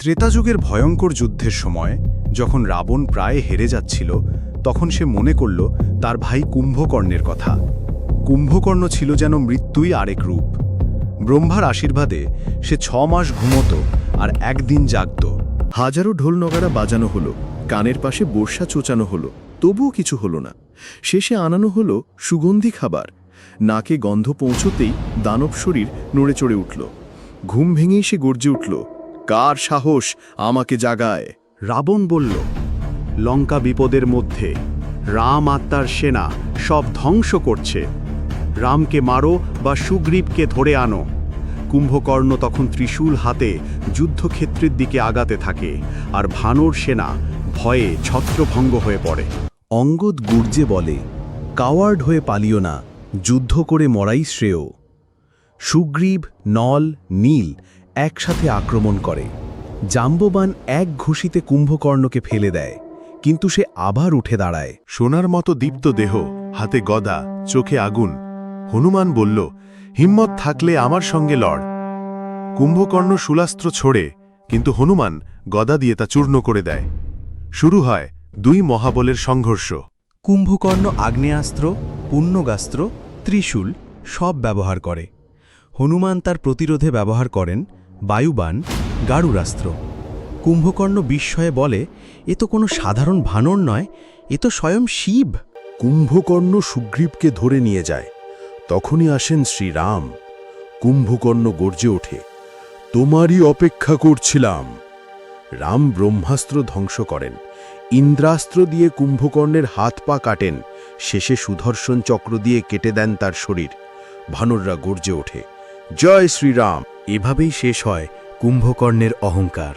ত্রেতাযুগের ভয়ঙ্কর যুদ্ধের সময়, যখন রাবণ প্রায় হেরে যাচ্ছিল, তখন সে মনে করল তার ভাই কুম্ভকর্ণের কথা। কুম্ভকর্ণ ছিল যেন মৃত্যুই আরেক রূপ। ব্রহ্মার আশীর্বাদে সে ছ মাস ঘুমতো আর একদিন জাগত। হাজারো ঢোল নগারা বাজানো হলো, কানের পাশে বর্ষা চোচানো হলো, তবুও কিছু হলো না। শেষে আনানো হলো সুগন্ধি খাবার। নাকে গন্ধ পৌঁছতেই দানব শরীর নড়ে চড়ে উঠল। ঘুম ভেঙেই সে গর্জে উঠল কার সাহস আমাকে জাগায়। রাবণ বলল, লঙ্কা বিপদের মধ্যে রাম আত্মার সেনা সব ধ্বংস করছে। রামকে মারো বা সুগ্রীবকে ধরে আনো। কুম্ভকর্ণ তখন ত্রিশূল হাতে যুদ্ধক্ষেত্রের দিকে আগাতে থাকে আর ভানুর সেনা ভয়ে ছত্রভঙ্গ হয়ে পড়ে। অঙ্গদ গুর্জে বলে, কাওয়ার্ড হয়ে পালিও না, যুদ্ধ করে মরাই শ্রেয়। সুগ্রীব, নল, নীল একসাথে আক্রমণ করে। জাম্ববান এক ঘুষিতে কুম্ভকর্ণকে ফেলে দেয় কিন্তু সে আবার উঠে দাঁড়ায়। সোনার মতো দীপ্ত দেহ হাতে গদা চোখে আগুন। হনুমান বলল হিম্মত থাকলে আমার সঙ্গে লড়। কুম্ভকর্ণ শুলাস্ত্র ছোড়ে কিন্তু হনুমান গদা দিয়ে তা চূর্ণ করে দেয়। শুরু হয় দুই মহাবলের সংঘর্ষ। কুম্ভকর্ণ আগ্নেয়াস্ত্র পুণ্যগাস্ত্র ত্রিশূল সব ব্যবহার করে। হনুমান তার প্রতিরোধে ব্যবহার করেন বায়ুবান গারুরাস্ত্র। কুম্ভকর্ণ বিস্ময়ে বলে, এ তো কোনো সাধারণ ভানর নয়, এ তো স্বয়ং শিব। কুম্ভকর্ণ সুগ্রীবকে ধরে নিয়ে যায়। তখনই আসেন শ্রীরাম। কুম্ভকর্ণ গর্জে ওঠে, তোমারই অপেক্ষা করছিলাম। রাম ব্রহ্মাস্ত্র ধ্বংস করেন। ইন্দ্রাস্ত্র দিয়ে কুম্ভকর্ণের হাত পা কাটেন, শেষে সুদর্শন চক্র দিয়ে কেটে দেন তার শরীর। ভানুররা গর্জে ওঠে, জয় শ্রীরাম! এভাবেই শেষ হয় কুম্ভকর্ণের অহংকার।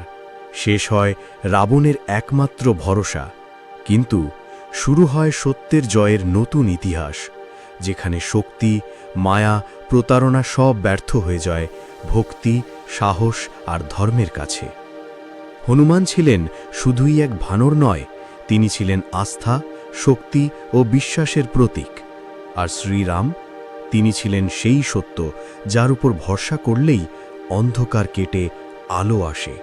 শেষ হয় রাবণের একমাত্র ভরসা। কিন্তু শুরু হয় সত্যের জয়ের নতুন ইতিহাস, যেখানে শক্তি, মায়া, প্রতারণা সব ব্যর্থ হয়ে যায় ভক্তি, সাহস আর ধর্মের কাছে। হনুমান ছিলেন শুধুই এক ভানর নয়, তিনি ছিলেন আস্থা, শক্তি ও বিশ্বাসের প্রতীক। আর শ্রীরাম তিনি ছিলেন সেই সত্য যার উপর ভরসা করলেই অন্ধকার কেটে আলো আসে।